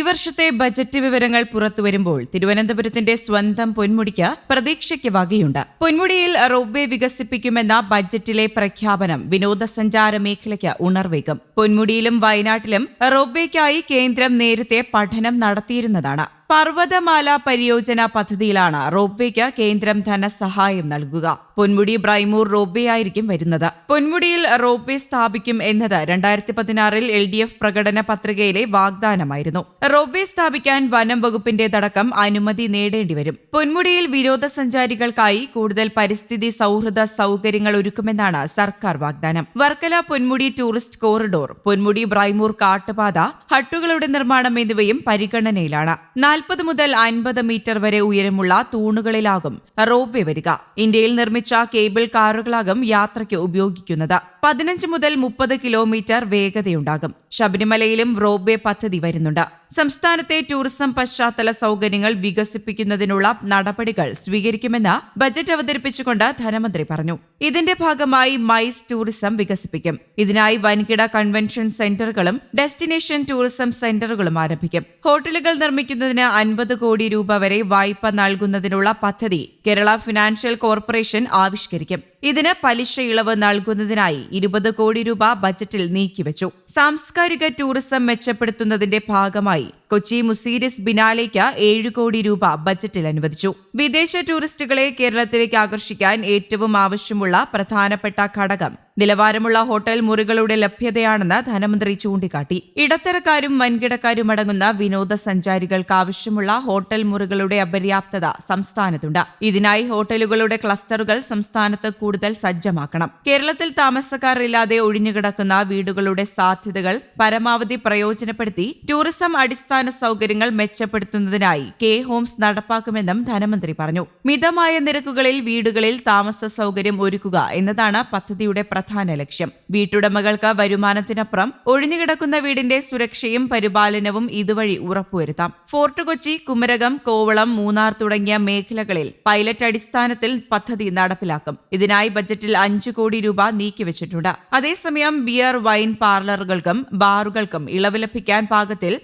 വർഷത്തെ ബജറ്റ് വിവരങ്ങൾ പുറത്തുവരുമ്പോൾ തിരുവനന്തപുരത്തിന്റെ സ്വന്തം പൊന്മുടിക്ക് പ്രതീക്ഷയ്ക്ക് വകയുണ്ട്. പൊന്മുടിയിൽ റോപ്വേ വികസിപ്പിക്കുമെന്ന ബജറ്റിലെ പ്രഖ്യാപനം വിനോദസഞ്ചാര മേഖലയ്ക്ക് ഉണർവേകും. പൊന്മുടിയിലും വയനാട്ടിലും റോപ്വേക്കായി കേന്ദ്രം നേരത്തെ പഠനം നടത്തിയിരുന്നതാണ്. പർവതമാല പരിയോജന പദ്ധതിയിലാണ് റോപ്വേക്ക് കേന്ദ്രം ധനസഹായം നൽകുക. പൊന്മുടി ബ്രൈമൂർ റോപ്വേ ആയിരിക്കും വരുന്നത്. പൊന്മുടിയിൽ റോപ്വേ സ്ഥാപിക്കും എന്നത് രണ്ടായിരത്തി പതിനാറിൽ എൽ ഡി എഫ് പ്രകടന പത്രികയിലെ വാഗ്ദാനമായിരുന്നു. റോപ്വേ സ്ഥാപിക്കാൻ വനം വകുപ്പിന്റേതടക്കം അനുമതി നേടേണ്ടി വരും. പൊന്മുടിയിൽ വിനോദസഞ്ചാരികൾക്കായി കൂടുതൽ പരിസ്ഥിതി സൗഹൃദ സൗകര്യങ്ങൾ ഒരുക്കുമെന്നാണ് സർക്കാർ വാഗ്ദാനം. വർക്കല പൊന്മുടി ടൂറിസ്റ്റ് കോറിഡോർ പൊന്മുടി ബ്രൈമൂർ കാട്ടുപാത ഹട്ടുകളുടെ നിർമ്മാണം എന്നിവയും പരിഗണനയിലാണ്. നാൽപ്പത് മുതൽ അൻപത് മീറ്റർ വരെ ഉയരമുള്ള തൂണുകളിലാകും റോപ്വേ വരിക. ഇന്ത്യയിൽ നിർമ്മിച്ച കേബിൾ കാറുകളാകും യാത്രയ്ക്ക് ഉപയോഗിക്കുന്നത്. പതിനഞ്ച് മുതൽ മുപ്പത് കിലോമീറ്റർ വേഗതയുണ്ടാകും. ശബരിമലയിലും റോപ്വേ പദ്ധതി വരുന്നുണ്ട്. സംസ്ഥാനത്തെ ടൂറിസം പശ്ചാത്തല സൗകര്യങ്ങൾ വികസിപ്പിക്കുന്നതിനുള്ള നടപടികൾ സ്വീകരിക്കുമെന്ന് ബജറ്റ് അവതരിപ്പിച്ചുകൊണ്ട് ധനമന്ത്രി പറഞ്ഞു. ഇതിന്റെ ഭാഗമായി മൈസ് ടൂറിസം വികസിപ്പിക്കും. ഇതിനായി വൻകിട കൺവെൻഷൻ സെന്ററുകളും ഡെസ്റ്റിനേഷൻ ടൂറിസം സെന്ററുകളും ആരംഭിക്കും. ഹോട്ടലുകൾ നിർമ്മിക്കുന്നതിന് അൻപത് കോടി രൂപ വരെ വായ്പ നൽകുന്നതിനുള്ള പദ്ധതി കേരള ഫിനാൻഷ്യൽ കോർപ്പറേഷൻ ആവിഷ്കരിക്കും. ഇതിന് പലിശ ഇളവ് നൽകുന്നതിനായി ഇരുപത് കോടി രൂപ ബജറ്റിൽ നീക്കിവച്ചു. സാംസ്കാരിക ടൂറിസം മെച്ചപ്പെടുത്തുന്നതിന്റെ ഭാഗമായി കൊച്ചി മുസീരിസ് ബിനാലേക്ക് ഏഴ് കോടി രൂപ ബജറ്റിൽ അനുവദിച്ചു. വിദേശ ടൂറിസ്റ്റുകളെ കേരളത്തിലേക്ക് ആകർഷിക്കാൻ ഏറ്റവും ആവശ്യമുള്ള പ്രധാനപ്പെട്ട ഘടകം നിലവാരമുള്ള ഹോട്ടൽ മുറികളുടെ ലഭ്യതയാണെന്ന് ധനമന്ത്രി ചൂണ്ടിക്കാട്ടി. ഇടത്തരക്കാരും വൻകിടക്കാരും അടങ്ങുന്ന വിനോദസഞ്ചാരികൾക്ക് ആവശ്യമുള്ള ഹോട്ടൽ മുറികളുടെ അപര്യാപ്തത സംസ്ഥാനത്തുണ്ട്. ഇതിനായി ഹോട്ടലുകളുടെ ക്ലസ്റ്ററുകൾ സംസ്ഥാനത്ത് കൂടുതൽ സജ്ജമാക്കണം. കേരളത്തിൽ താമസക്കാർ ഇല്ലാതെ ഒഴിഞ്ഞുകിടക്കുന്ന വീടുകളുടെ സാധ്യതകൾ പരമാവധി പ്രയോജനപ്പെടുത്തി ടൂറിസം അടിസ്ഥാന സൗകര്യങ്ങൾ മെച്ചപ്പെടുത്തുന്നതിനായി കെ ഹോംസ് നടപ്പാക്കുമെന്നും ധനമന്ത്രി പറഞ്ഞു. മിതമായ നിരക്കുകളിൽ വീടുകളിൽ താമസ സൗകര്യം ഒരുക്കുക എന്നതാണ് പദ്ധതിയുടെ പ്രധാന ലക്ഷ്യം. വീട്ടുടമകൾക്ക് വരുമാനത്തിനപ്പുറം ഒഴിഞ്ഞുകിടക്കുന്ന വീടിന്റെ സുരക്ഷയും പരിപാലനവും ഇതുവഴി ഉറപ്പുവരുത്താം. ഫോർട്ട് കൊച്ചി കുമരകം കോവളം മൂന്നാർ തുടങ്ങിയ മേഖലകളിൽ പൈലറ്റ് അടിസ്ഥാനത്തിൽ പദ്ധതി നടപ്പിലാക്കും. ഇതിനായി ബജറ്റിൽ അഞ്ചു കോടി രൂപ നീക്കിവച്ചിട്ടുണ്ട്. അതേസമയം ബിയർ വൈൻ പാർലറുകൾക്കും ബാറുകൾക്കും ഇളവ് ലഭിക്കാൻ പാകത്തിൽ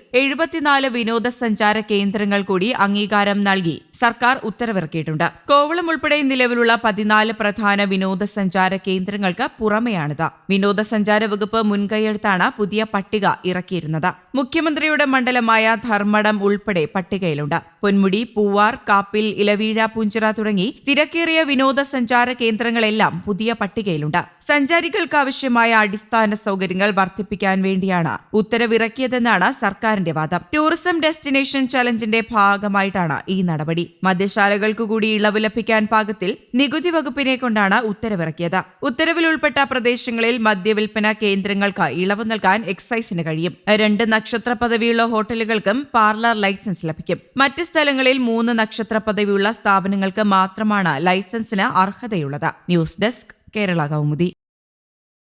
എഴുപത്തിനാല് വിനോദസഞ്ചാര കേന്ദ്രങ്ങൾ കൂടി അംഗീകാരം നൽകി സർക്കാർ ഉത്തരവിറക്കിയിട്ടുണ്ട്. കോവളം ഉൾപ്പെടെ നിലവിലുള്ള പതിനാല് പ്രധാന വിനോദസഞ്ചാര കേന്ദ്രങ്ങൾക്ക് പുറമെയാണിത്. വിനോദസഞ്ചാര വകുപ്പ് മുൻകൈയെടുത്താണ് പുതിയ പട്ടിക ഇറക്കിയിരുന്നത്. മുഖ്യമന്ത്രിയുടെ മണ്ഡലമായ ധർമ്മടം ഉൾപ്പെടെ പട്ടികയിലുണ്ട്. പൊന്മുടി പൂവാർ കാപ്പിൽ ഇലവീഴ പുഞ്ചിറ തുടങ്ങി തിരക്കേറിയ വിനോദസഞ്ചാര കേന്ദ്രങ്ങളെല്ലാം പുതിയ പട്ടികയിലുണ്ട്. സഞ്ചാരികൾക്ക് ആവശ്യമായ അടിസ്ഥാന സൗകര്യങ്ങൾ വർദ്ധിപ്പിക്കാൻ വേണ്ടിയാണ് ഉത്തരവിറക്കിയതെന്നാണ് സർക്കാരിന്റെ വാദം. ടൂറിസം ഡെസ്റ്റിനേഷൻ ചലഞ്ചിന്റെ ഭാഗമായിട്ടാണ് ഈ നടപടി. മദ്യശാലകൾക്കു കൂടി ഇളവ് ലഭിക്കാൻ പാകത്തിൽ നികുതി വകുപ്പിനെ കൊണ്ടാണ് ഉത്തരവിറക്കിയത്. ഉത്തരവിൽ ഉൾപ്പെട്ട പ്രദേശങ്ങളിൽ മദ്യവിൽപ്പന കേന്ദ്രങ്ങൾക്ക് ഇളവ് നൽകാൻ എക്സൈസിന് കഴിയും. രണ്ട് നക്ഷത്ര പദവിയുള്ള ഹോട്ടലുകൾക്കും പാർലർ ലൈസൻസ് ലഭിക്കും. മറ്റ് സ്ഥലങ്ങളിൽ മൂന്ന് നക്ഷത്ര പദവിയുള്ള സ്ഥാപനങ്ങൾക്ക് മാത്രമാണ് ലൈസൻസിന് അർഹതയുള്ളത്. News desk Kerala Kaumudi.